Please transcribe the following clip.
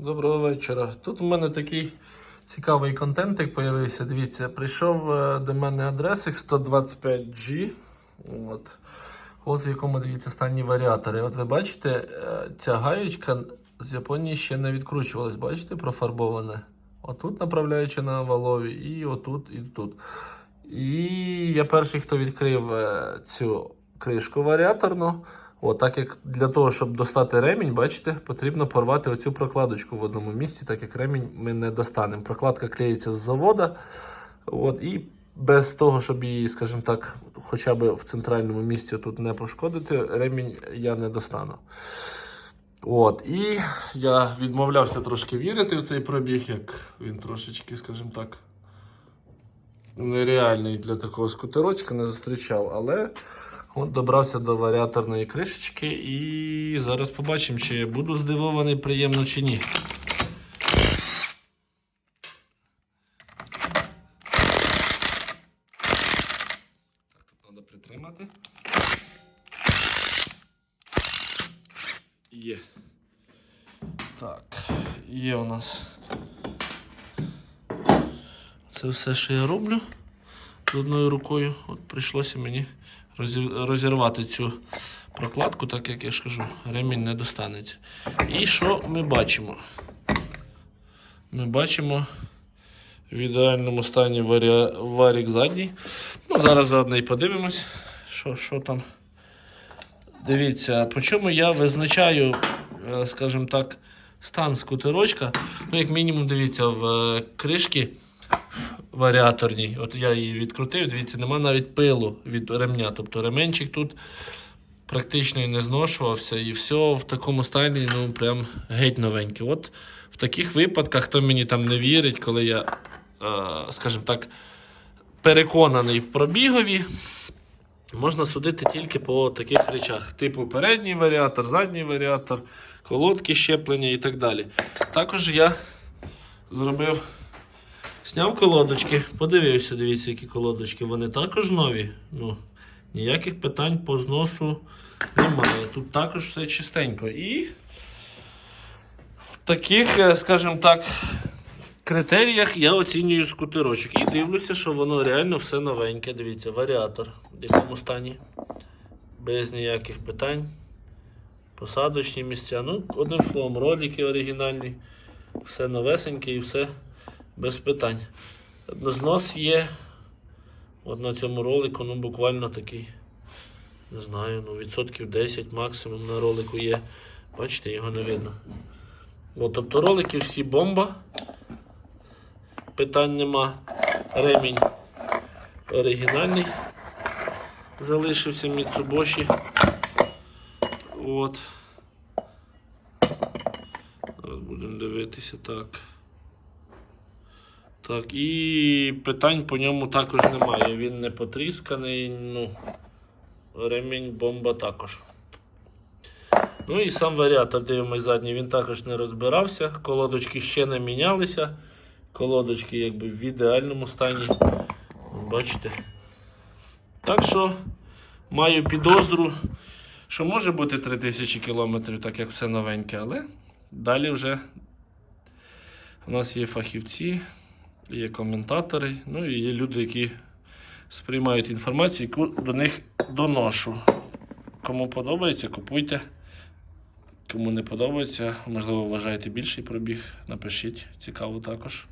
Доброго вечора. Тут у мене такий цікавий контентик появився. Дивіться, прийшов е, до мене адресик 125G. От. От в якому дивіться стані варіатори. От ви бачите, е, ця гаєчка з Японії ще не відкручувалась. Бачите, профарбоване. Отут направляючи на валові, і отут, і тут. І я перший, хто відкрив е, цю кришку варіаторну. От, так як для того, щоб достати ремінь, бачите, потрібно порвати оцю прокладочку в одному місці, так як ремінь ми не достанемо. Прокладка клеїться з завода. От, і без того, щоб її, скажімо так, хоча б в центральному місці тут не пошкодити, ремінь я не достану. От, і я відмовлявся трошки вірити в цей пробіг, як він трошечки, скажімо так, нереальний для такого скутерочка, не зустрічав, але от добрався до варіаторної кришечки і зараз побачимо, чи буду здивований приємно чи ні. Так, тут треба притримати. Є. Так, є у нас. Це все, що я роблю з одною рукою. От прийшлося мені розірвати цю прокладку, так як я ж кажу, ремінь не достанеться. І що ми бачимо? Ми бачимо в ідеальному стані варі... варік задній. Ну, зараз заодно і подивимось, що, що там. Дивіться, по чому я визначаю, е, скажімо так, стан скутерочка. Ну, як мінімум, дивіться, в е, кришки варіаторній. От я її відкрутив, дивіться, нема навіть пилу від ремня. Тобто ременчик тут практично і не зношувався. І все в такому стані, ну прям геть новенький. От в таких випадках, хто мені там не вірить, коли я, е, скажімо так, переконаний в пробігові. Можна судити тільки по таких речах, типу передній варіатор, задній варіатор, колодки щеплення і так далі. Також я зробив, зняв колодочки, подивився, дивіться, які колодочки. Вони також нові. Ну, ніяких питань по зносу немає. Тут також все чистенько. І в таких, е, скажімо так, критеріях я оцінюю скутерочок. І дивлюся, що воно реально все новеньке. Дивіться, варіатор в якому стані. Без ніяких питань. Посадочні місця. Ну, одним словом, ролики оригінальні. Все новесеньке і все без питань. Знос є. От на цьому ролику, ну буквально такий. Не знаю, ну відсотків 10 максимум на ролику є. Бачите, його не видно. От, тобто ролики всі бомба питань нема. Ремінь оригінальний. Залишився Міцубоші. От. Зараз будемо дивитися так. Так, і питань по ньому також немає. Він не потрісканий, ну, ремінь бомба також. Ну і сам варіатор, дивимось задній, він також не розбирався, колодочки ще не мінялися. Колодочки якби в ідеальному стані. Бачите. Так що маю підозру, що може бути 3000 км, так як все новеньке, але далі вже у нас є фахівці, є коментатори, ну і є люди, які сприймають інформацію, яку до них доношу. Кому подобається, купуйте. Кому не подобається, можливо, вважаєте більший пробіг, напишіть, цікаво також.